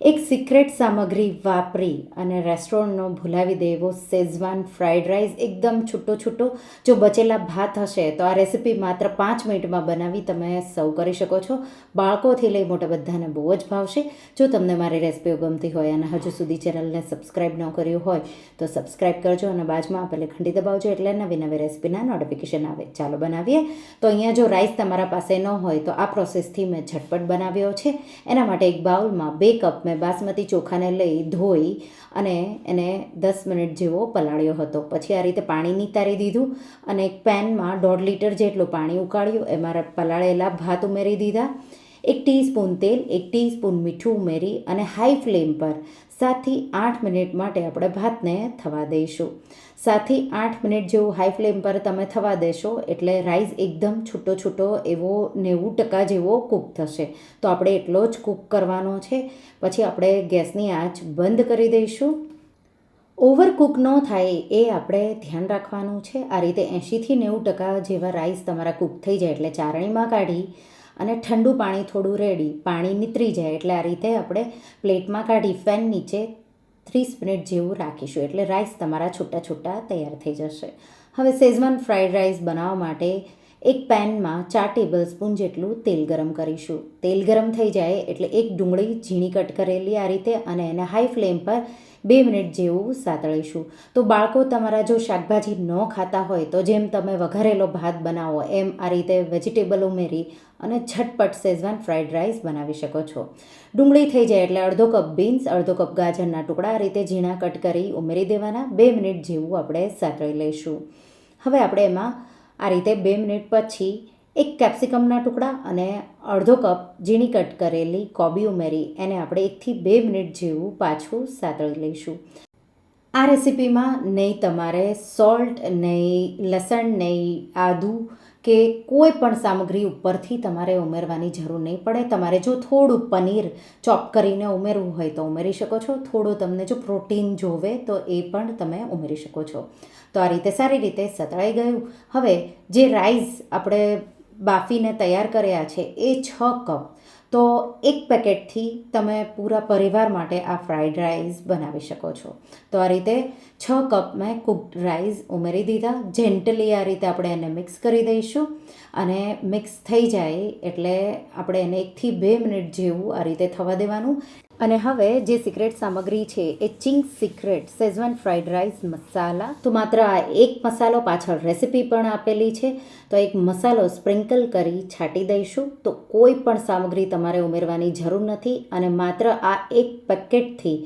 એક સિક્રેટ સામગ્રી વાપરી અને રેસ્ટોરન્ટનો ભૂલાવી દે એવો શેઝવાન ફ્રાઈડ રાઈસ એકદમ છૂટો છૂટો. જો બચેલા ભાત હશે તો આ રેસીપી માત્ર પાંચ મિનિટમાં બનાવી તમે સર્વ કરી શકો છો. બાળકોથી લઈ મોટા બધાને બહુ જ ભાવશે. જો તમને મારી રેસીપીઓ ગમતી હોય અને હજુ સુધી ચેનલને સબસ્ક્રાઈબ ન કર્યું હોય તો સબસ્ક્રાઈબ કરજો અને બાજુમાં આપેલી ઘંટી દબાવજો એટલે નવી નવી રેસીપીના નોટિફિકેશન આવે. ચાલો બનાવીએ. તો અહીંયા જો રાઈસ તમારા પાસે ન હોય તો આ પ્રોસેસથી મેં ઝટપટ બનાવ્યો છે. એના માટે એક બાઉલમાં બે કપ મેં બાસમતી ચોખાને લઈ ધોઈ અને એને દસ મિનિટ જેવો પલાળ્યો હતો. પછી આ રીતે પાણી નિતારી દીધું અને એક પેનમાં દોઢ લીટર જેટલું પાણી ઉકાળ્યું. એમાં પલાળેલા ભાત ઉમેરી દીધા. એક ટીસ્પૂન તેલ, એક ટીસ્પૂન મીઠું, ઉમેરી અને હાઈ ફ્લેમ પર સાતથી આઠ મિનિટ માટે આપણે ભાતને થવા દઈશું. સાતથી આઠ મિનિટ જેવું હાઈ ફ્લેમ પર તમે થવા દેશો એટલે રાઈસ એકદમ છૂટો છૂટો એવો નેવું ટકા જેવો કૂક થશે. તો આપણે એટલો જ કૂક કરવાનો છે. પછી આપણે ગેસની આંચ બંધ કરી દઈશું. ઓવરકુક ન થાય એ આપણે ધ્યાન રાખવાનું છે. આ રીતે એંશીથી નેવું ટકા જેવા રાઈસ તમારા કૂક થઈ જાય એટલે ચારણીમાં કાઢી અને ઠંડુ પાણી થોડું રેડી, પાણી નીતરી જાય એટલે આ રીતે આપણે પ્લેટમાં કાઢી, ફેન નીચે ત્રીસ મિનિટ જેવું રાખીશું એટલે રાઈસ તમારા છૂટા છૂટા તૈયાર થઈ જશે. હવે શેઝવાન ફ્રાઈડ રાઈસ બનાવવા માટે એક પેનમાં ચાર ટેબલ સ્પૂન જેટલું તેલ ગરમ કરીશું. તેલ ગરમ થઈ જાય એટલે એક ડુંગળી ઝીણી કટ કરેલી આ રીતે અને એને હાઈ ફ્લેમ પર બે મિનિટ જેવું સાતળીશું. તો બાળકો, તમારા જો શાકભાજી ન ખાતા હોય તો જેમ તમે વઘારેલો ભાત બનાવો, એમ આ રીતે વેજીટેબલ ઉમેરી અને ઝટપટ શેઝવાન ફ્રાઈડ રાઈસ બનાવી શકો છો. ડુંગળી થઈ જાય એટલે અડધો કપ બીન્સ અડધો કપ ગાજરના ટુકડા આ રીતે ઝીણા કટ કરી ઉમેરી દેવાના. બે મિનિટ જેવું આપણે સાતળી લઈશું. હવે આપણે એમાં આ રીતે બે મિનિટ પછી એક કેપ્સિકમના ટુકડા અને અડધો કપ ઝીણી કટ કરેલી કોબી ઉમેરી એને આપણે એકથી બે મિનિટ જેવું પાછું સાતળી લઈશું. આ રેસીપીમાં નહીં તમારે સોલ્ટ, નહીં લસણ, નહીં આદું કે કોઈ પણ સામગ્રી ઉપરથી તમારે ઉમેરવાની જરૂર નહીં પડે. તમારે જો થોડું પનીર ચોપ કરીને ઉમેરવું હોય તો ઉમેરી શકો છો. થોડું તમને જો પ્રોટીન જોવે તો એ પણ તમે ઉમેરી શકો છો. તો આ રીતે સારી રીતે સતળાઈ ગયું. હવે જે રાઈસ આપણે બાફીને તૈયાર કર્યા છે એ છ કપ તો એક પેકેટથી તમે પૂરા પરિવાર માટે આ ફ્રાઈડ રાઈસ બનાવી શકો છો. તો આ રીતે છ કપ મેં કુકડ રાઈસ ઉમેરી દીધા. જેન્ટલી આ રીતે આપણે એને મિક્સ કરી દઈશું અને મિક્સ થઈ જાય એટલે આપણે એને એકથી બે મિનિટ જેવું આ રીતે થવા દેવાનું. અને હવે જે સિક્રેટ સામગ્રી છે એ Ching Secret Schezwan fried rice masala તો માત્ર આ એક મસાલો પાછળ રેસીપી પણ આપેલી છે. તો એક મસાલો સ્પ્રિંકલ કરી છાંટી દઈશું. તો કોઈ પણ સામગ્રી તમારે ઉમેરવાની જરૂર નથી અને માત્ર આ એક પેકેટથી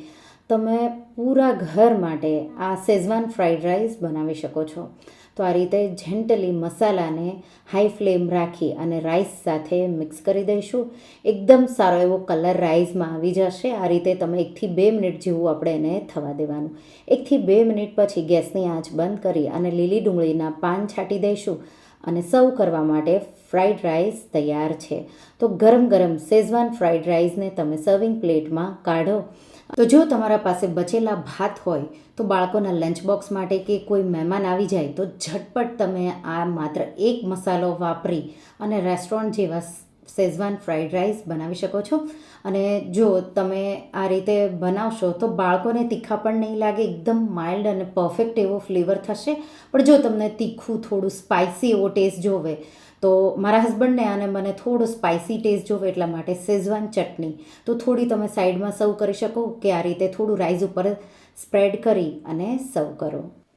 તમે પૂરા ઘર માટે આ સેઝવાન ફ્રાઈડ રાઈસ બનાવી શકો છો. તો આ રીતે જેન્ટલી મસાલાને હાઈ ફ્લેમ રાખી અને રાઈસ સાથે મિક્સ કરી દઈશું. એકદમ સારો એવો કલર રાઈસમાં આવી જશે. આ રીતે તમે એકથી બે મિનિટ જેવું આપણે એને થવા દેવાનું. એકથી બે મિનિટ પછી ગેસની આંચ બંધ કરી અને લીલી ડુંગળીના પાન છાંટી દઈશું અને સર્વ કરવા માટે ફ્રાઈડ રાઈસ તૈયાર છે. તો ગરમ ગરમ શેઝવાન ફ્રાઈડ રાઈસને તમે સર્વિંગ પ્લેટમાં કાઢો. તો જો તમારા પાસે બચેલા ભાત હોય, તો બાળકોના લંચ બોક્સ માટે કે કોઈ મહેમાન આવી જાય, તો ઝટપટ તમે આ માત્ર એક મસાલો વાપરી અને રેસ્ટોરન્ટ જેવા શેઝવાન ફ્રાઈડ રાઈસ બનાવી શકો છો. અને જો તમે આ રીતે બનાવશો તો બાળકોને તીખા પણ નહીં લાગે, એકદમ માઇલ્ડ અને પરફેક્ટ એવો ફ્લેવર થશે. પણ જો તમને તીખું, થોડું સ્પાઇસી એવો ટેસ્ટ જોવે, તો મારા હસબન્ડને અને મને થોડો સ્પાઇસી ટેસ્ટ જોવે એટલા માટે શેઝવાન ચટણી. તો થોડી તમે સાઈડમાં સર્વ કરી શકો કે આ રીતે થોડું રાઈસ ઉપર સ્પ્રેડ કરી અને સર્વ કરો.